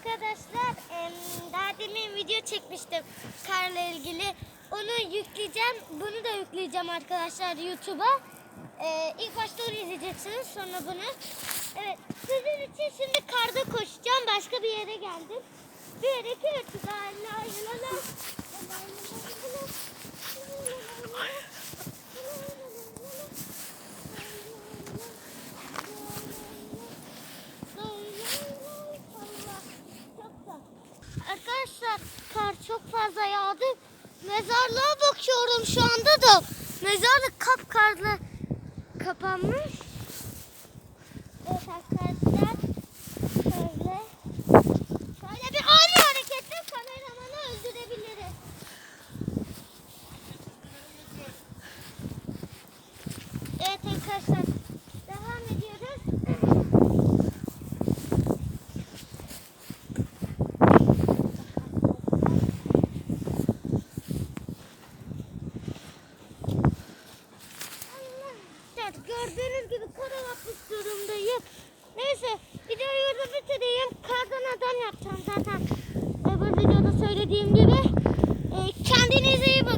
Arkadaşlar daha demin video çekmiştim karla ilgili. Onu yükleyeceğim. Bunu da yükleyeceğim arkadaşlar YouTube'a. Ee, ilk başta onu izleyeceksiniz sonra bunu. Evet sizin için şimdi karda koşacağım. Başka bir yere geldim. Bir, iki, üç. La, çok fazla yağdı. Mezarlığa bakıyorum şu anda da. Mezarlık kapkarla kapanmış. Evet arkadaşlar. Şöyle. Şöyle bir ani hareketle kameramanı öldürebiliriz. Evet arkadaşlar. Evet gördüğünüz gibi kar yapmış durumdayım. Neyse videoyu burada bitireyim. Kardan adam yapacağım zaten. Öbür videoda söylediğim gibi. E, kendinize iyi bakın.